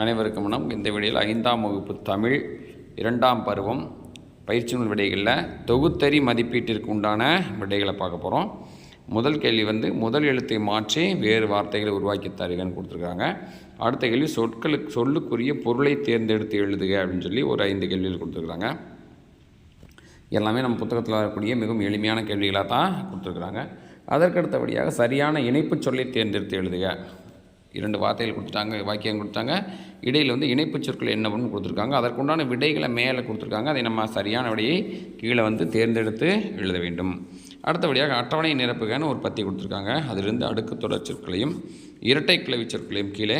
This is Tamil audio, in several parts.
அனைவருக்கும் வணக்கம். இந்த விடையில் ஐந்தாம் வகுப்பு தமிழ் இரண்டாம் பருவம் பயிற்சி நூல் விடைகளில் தொகுத்தறி மதிப்பீட்டிற்கு உண்டான விடைகளை பார்க்க போகிறோம் முதல் கேள்வி வந்து முதல் எழுத்தை மாற்றி வேறு வார்த்தைகளை உருவாக்கி தருகன்னு கொடுத்துருக்காங்க. அடுத்த கேள்வி சொற்களுக்கு சொல்லுக்குரிய பொருளை தேர்ந்தெடுத்து எழுதுக அப்படின்னு சொல்லி ஒரு ஐந்து கேள்விகள் கொடுத்துருக்குறாங்க எல்லாமே நம்ம புத்தகத்தில் வரக்கூடிய மிகவும் எளிமையான கேள்விகளாக தான் கொடுத்துருக்குறாங்க. அதற்கடுத்தபடியாக சரியான இணைப்புச் சொல்லை தேர்ந்தெடுத்து எழுதுக. இரண்டு வார்த்தைகள் கொடுத்துட்டாங்க வாக்கியம் கொடுத்தாங்க இடையில் வந்து இணைப்புச் சொற்கள் என்னவென்னு கொடுத்துருக்காங்க. அதற்குண்டான விடைகளை மேலே கொடுத்துருக்காங்க. அதை நம்ம சரியான விடையை கீழே வந்து தேர்ந்தெடுத்து எழுத வேண்டும். அடுத்தபடியாக அட்டவணை நிரப்புகன்னு ஒரு பத்தி கொடுத்துருக்காங்க. அதிலிருந்து அடுக்கு தொடர் சொற்களையும் இரட்டை கிளவி சொற்களையும் கீழே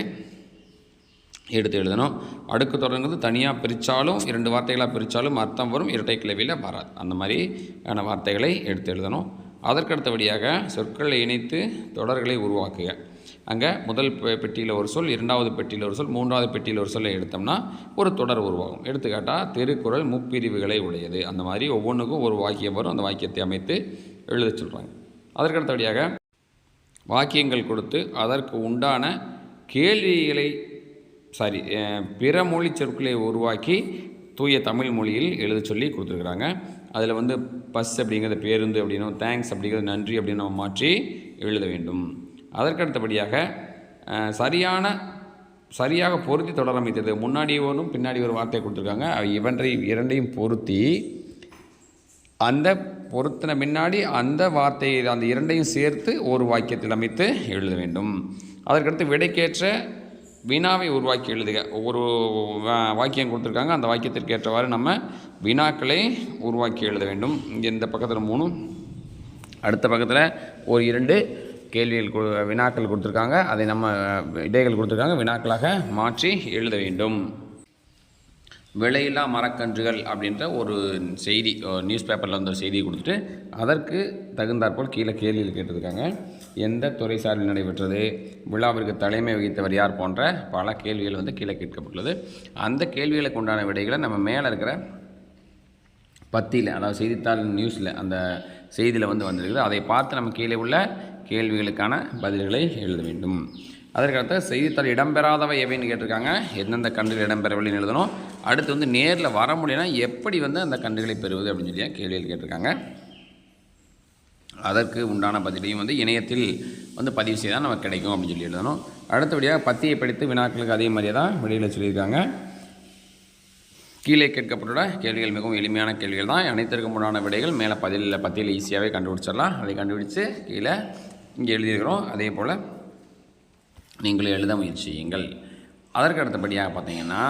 எடுத்து எழுதணும். அடுக்கு தொடர்ங்கிறது தனியாக பிரித்தாலும் இரண்டு வார்த்தைகளாக பிரித்தாலும் அர்த்தம் வரும். இரட்டை கிளவியில் வராது. அந்த மாதிரியான வார்த்தைகளை எடுத்து எழுதணும். அதற்கடுத்தபடியாக சொற்களை இணைத்து தொடர்களை உருவாக்குக. அங்கே முதல் பெட்டியில் ஒரு சொல் இரண்டாவது பெட்டியில் ஒரு சொல் மூன்றாவது பெட்டியில் ஒரு சொல்லை எடுத்தோம்னா ஒரு தொடர் உருவாகும். எடுத்துக்காட்டால் திருக்குறள் முப்பிரிவுகளை உடையது. அந்த மாதிரி ஒவ்வொன்றுக்கும் ஒரு வாக்கியம் வரும். அந்த வாக்கியத்தை அமைத்து எழுத சொல்கிறாங்க அதற்கடுத்தபடியாக வாக்கியங்கள் கொடுத்து அதற்கு உண்டான கேள்விகளை சாரி பிற மொழி சொற்களை உருவாக்கி தூய தமிழ் மொழியில் எழுத சொல்லி கொடுத்துருக்குறாங்க. அதில் வந்து பஸ் அப்படிங்கிறது பேருந்து அப்படின்னும் தேங்க்ஸ் அப்படிங்கிறது நன்றி அப்படின்னு நம்ம மாற்றி எழுத வேண்டும். அதற்கடுத்தபடியாக சரியான சரியாக பொருத்தி தொடர் அமைத்தது. முன்னாடி ஒன்றும் பின்னாடி ஒரு வார்த்தை கொடுத்துருக்காங்க. இவன்றை இரண்டையும் பொருத்தி அந்த பொருத்தின முன்னாடி அந்த வார்த்தையை அந்த இரண்டையும் சேர்த்து ஒரு வாக்கியத்தில் அமைத்து எழுத வேண்டும். அதற்கடுத்து விடைக்கேற்ற வினாவை உருவாக்கி எழுதுக. ஒவ்வொரு வா- வாக்கியம் கொடுத்துருக்காங்க. அந்த வாக்கியத்திற்கு ஏற்றவாறு நம்ம வினாக்களை உருவாக்கி எழுத வேண்டும். இங்கே இந்த பக்கத்தில் மூணு அடுத்த பக்கத்தில் ஒரு இரண்டு கேள்விகள் வினாக்கள் கொடுத்துருக்காங்க. அதை நம்ம இடைகள் கொடுத்துருக்காங்க. வினாக்களாக மாற்றி எழுத வேண்டும். விலையில்லா மரக்கன்றுகள் அப்படின்ற ஒரு செய்தி நியூஸ் பேப்பரில் வந்து ஒரு செய்தி கொடுத்துட்டு அதற்கு தகுந்தாற்போல் கீழே கேள்வியில் கேட்டிருக்காங்க. எந்த துறை சார்பில் நடைபெற்றது? விழாவிற்கு தலைமை வகித்தவர் யார் போன்ற பல கேள்விகள் வந்து கீழே கேட்கப்பட்டுள்ளது. அந்த கேள்விகளுக்கு உண்டான விடைகளை நம்ம மேலே இருக்கிற பத்தியில் அதாவது செய்தித்தாள் நியூஸில் அந்த செய்தியில் வந்து வந்திருக்குது. அதை பார்த்து நம்ம கீழே உள்ள கேள்விகளுக்கான பதில்களை எழுத வேண்டும். அதற்கடுத்து செய்தித்தாள் இடம்பெறாதவை எவைன்னு கேட்டிருக்காங்க. எந்தெந்த கன்றுகள் இடம்பெறவில்லைன்னு எழுதணும். அடுத்து வந்து நேரில் வர முடியும்னா எப்படி வந்து அந்த கன்றுகளை பெறுவது அப்படின்னு சொல்லி கேள்விகள் கேட்டிருக்காங்க. அதற்கு உண்டான பதிலையும் வந்து இணையத்தில் வந்து பதிவு செய்தால் நமக்கு கிடைக்கும் அப்படின்னு சொல்லி எழுதணும். அடுத்தபடியாக பத்தியை படித்து வினாக்களுக்கு அதே மாதிரியே தான் வெளியில் சொல்லியிருக்காங்க. கீழே கேட்கப்பட்டுள்ள கேள்விகள் மிகவும் எளிமையான கேள்விகள் தான். அனைத்திற்கும் உண்டான விடைகள் மேலே பதிலில் பத்தியில் ஈஸியாகவே கண்டுபிடிச்சிடலாம். அதை கண்டுபிடிச்சு கீழே இங்கே எழுதியிருக்கிறோம். அதே போல் நீங்களும் எழுத முயற்சியுங்கள். அதற்கு அடுத்தபடியாக பார்த்தீங்கன்னா